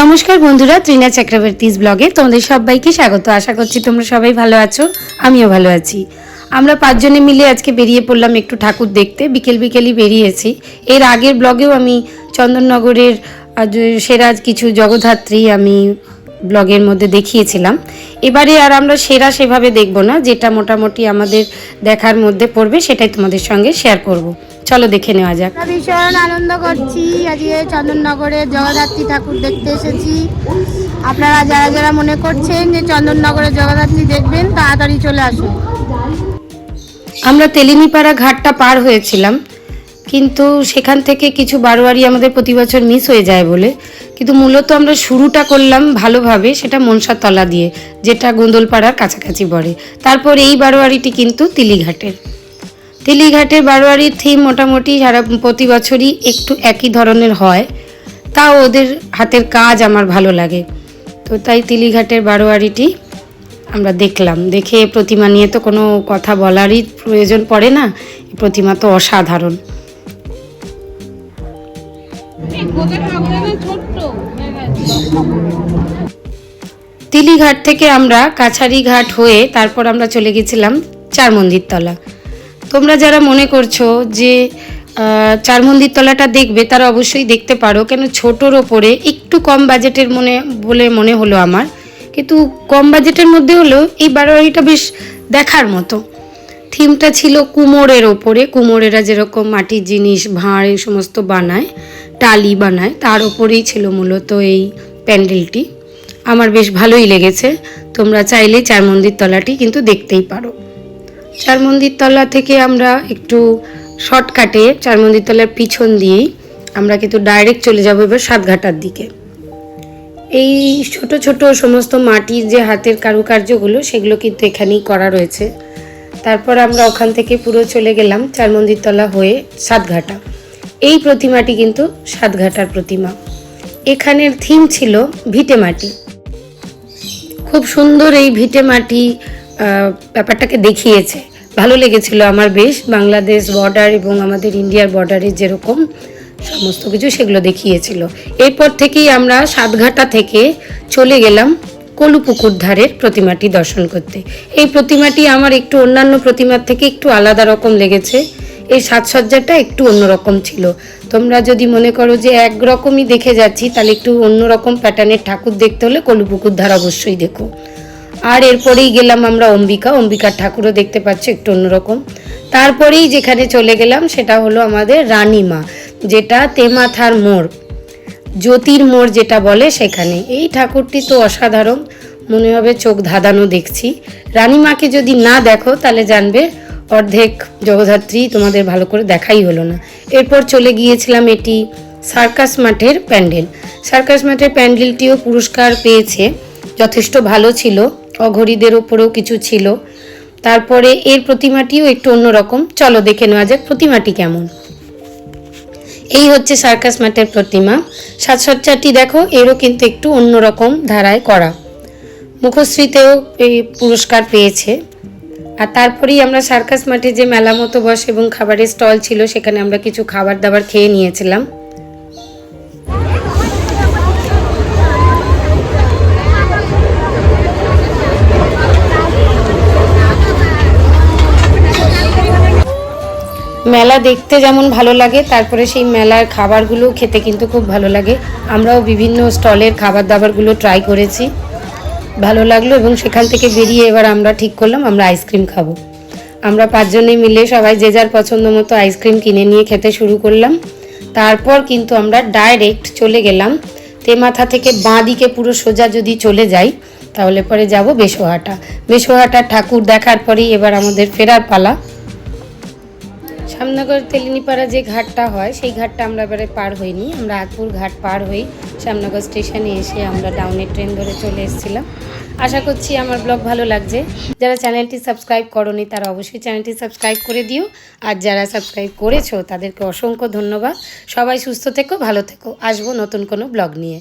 নমস্কার বন্ধুরা, ত্রিনা চক্রবর্তীস ব্লগে তোমাদের সবাইকে স্বাগত। আশা করছি তোমরা সবাই ভালো আছো, আমিও ভালো আছি। আমরা পাঁচজনে মিলে আজকে বেরিয়ে পড়লাম একটু ঠাকুর দেখতে, বিকেল বিকেলই বেরিয়েছি। এর আগের ব্লগেও আমি চন্দননগরের সেরা কিছু জগদ্ধাত্রী আমি ব্লগের মধ্যে দেখিয়েছিলাম। এবারে আর আমরা সেরা সেভাবে দেখব না, যেটা মোটামুটি আমাদের দেখার মধ্যে পড়বে, সেটাই তোমাদের সঙ্গে শেয়ার করব। চলো দেখে নেওয়া যাক। ভীষণ আনন্দ করছি। আজকে চন্দননগরে জগদ্ধাত্রী ঠাকুর দেখতে এসেছি। আপনারা যারা যারা মনে করছেন যে চন্দননগরে জগদ্ধাত্রী দেখবেন তাড়াতাড়ি চলে আসুন। আমরা তেলিনিপাড়া ঘাটটা পার হয়েছিলাম কিন্তু সেখান থেকে কিছু বারোয়ারি আমাদের প্রতি বছর মিস হয়ে যায় বলে। কিন্তু মূলত আমরা শুরুটা করলাম ভালোভাবে সেটা মনসাতলা দিয়ে যেটা গোন্দলপাড়ার কাছাকাছি পড়ে তারপর এই বারোয়ারিটি কিন্তু তিলিঘাটের। তিলিঘাটের বারোয়ারির থিম মোটামুটি সারা প্রতি বছরই একটু একই ধরনের হয়। তাও ওদের হাতের কাজ আমার ভালো লাগে। তো তাই তিলিঘাটের বারোয়ারিটি আমরা দেখলাম। দেখে প্রতিমা নিয়ে তো কোনো কথা বলারই প্রয়োজন পড়ে না। প্রতিমা তো অসাধারণ। তিলিঘাট থেকে আমরা কাছারি ঘাট হয়ে তারপর আমরা চলে গেছিলাম চার মন্দির তলা তোমরা যারা মনে করছ যে চার মন্দির তলাটা দেখবে, তারা অবশ্যই দেখতে পারো। কেন ছোটোর ওপরে একটু কম বাজেটের মনে, বলে মনে হলো আমার। কিন্তু কম বাজেটের মধ্যে হলেও এই বারোয়ারিটা বেশ দেখার মতো। থিমটা ছিল কুমোরের ওপরে। কুমোরেরা যেরকম মাটির জিনিস, ভাঁড় এই সমস্ত বানায়, টালি বানায়, তার ওপরেই ছিল মূলত এই প্যান্ডেলটি। আমার বেশ ভালোই লেগেছে। তোমরা চাইলে চার মন্দির তলাটি কিন্তু দেখতেই পারো। চার মন্দির তলা থেকে আমরা একটু শর্টকাটে চার মন্দির তলার পিছন দিয়েই আমরা কিন্তু ডাইরেক্ট চলে যাব এবার সাতঘাটার দিকে। এই ছোট ছোট সমস্ত মাটির যে হাতের কারুকার্যগুলো, সেগুলো কিন্তু এখানেই করা রয়েছে। তারপর আমরা ওখান থেকে পুরো চলে গেলাম চার মন্দির তলা হয়ে সাতঘাটা। এই প্রতিমাটি কিন্তু সাতঘাটার প্রতিমা। এখানের থিম ছিল ভিটে মাটি। খুব সুন্দর এই ভিটে মাটি ব্যাপারটাকে দেখিয়েছে। ভালো লেগেছিল আমার বেশ। বাংলাদেশ বর্ডার এবং আমাদের ইন্ডিয়ার বর্ডারে যেরকম সমস্ত কিছু সেগুলো দেখিয়েছিল। এরপর থেকেই আমরা সাতঘাটা থেকে চলে গেলাম কলুপুকুর ধারের প্রতিমাটি দর্শন করতে। এই প্রতিমাটি আমার একটু অন্যান্য প্রতিমার থেকে একটু আলাদা রকম লেগেছে। এই সাজসজ্জাটা একটু অন্যরকম ছিল। তোমরা যদি মনে করো যে একরকমই দেখে যাচ্ছি, তাহলে একটু অন্যরকম প্যাটার্নের ঠাকুর দেখতে হলে কলুপুকুর ধার অবশ্যই দেখো। আর এরপরেই গেলাম আমরা অম্বিকা। অম্বিকার ঠাকুরও দেখতে পাচ্ছি, একটু অন্যরকম। তারপরেই যেখানে চলে গেলাম সেটা হলো আমাদের রানীমা, যেটা তেমাথার মোড়, জ্যোতির মোড় যেটা বলে সেখানে। এই ঠাকুরটি তো অসাধারণ, মনে হবে চোখ ধাঁধানো দেখছি। রানীমাকে যদি না দেখো, তাহলে জানবে অর্ধেক জগদ্ধাত্রী তোমাদের ভালো করে দেখাই হলো না। এরপর চলে গিয়েছিলাম এটি সার্কাস মাঠের প্যান্ডেল। সার্কাস মাঠের প্যান্ডেলটিও পুরস্কার পেয়েছে। যথেষ্ট ভালো ছিল, অঘরীদের ওপরেও কিছু ছিল। তারপরে এর প্রতিমাটিও একটু অন্যরকম। চলো দেখে নেওয়া যাক প্রতিমাটি কেমন। এই হচ্ছে সার্কাস মাঠের প্রতিমা। সাজসজ্জাটি দেখো, এরও কিন্তু একটু অন্যরকম ধারায় করা। মুখশ্রীতেও এই পুরস্কার পেয়েছে। আর তারপরেই আমরা সার্কাস মাঠে যে মেলা মতো বসে এবং খাবারের স্টল ছিল, সেখানে আমরা কিছু খাবার দাবার খেয়ে নিয়েছিলাম। মেলা দেখতে যেমন ভালো লাগে, তারপরে সেই মেলার খাবারগুলো খেতে কিন্তু খুব ভালো লাগে। আমরাও বিভিন্ন স্টলের খাবার দাবারগুলো ট্রাই করেছি। ভালো লাগল এবং সেখান থেকে বেরিয়ে এবার আমরা ঠিক করলাম, আমরা আইসক্রিম খাব। আমরা পাঁচজনে মিলে সবাই যে যার পছন্দ মতো আইসক্রিম কিনে নিয়ে খেতে শুরু করলাম। তারপর কিন্তু আমরা ডাইরেক্ট চলে গেলাম। তেমাথা থেকে বাঁ দিকে পুরো সোজা যদি চলে যাই, তাহলে পরে যাব বেশোহাটা বেশোহাটার ঠাকুর দেখার পরেই এবার আমাদের ফেরার পালা। শ্যামনগর তেলিনিপাড়া যে ঘাটটা হয়, সেই ঘাটটা আমরা এবারে পার হইনি। আমরা আগপুর ঘাট পার হই। শ্যামনগর স্টেশনে এসে আমরা ডাউনের ট্রেন ধরে চলে এসেছিলাম। আশা করছি আমার ব্লগ ভালো লাগছে। যারা চ্যানেলটি সাবস্ক্রাইব করনি, তারা অবশ্যই চ্যানেলটি সাবস্ক্রাইব করে দিও। আর যারা সাবস্ক্রাইব করেছ, তাদেরকে অসংখ্য ধন্যবাদ। সবাই সুস্থ থেকো, ভালো থেকো। আসব নতুন কোনো ব্লগ নিয়ে।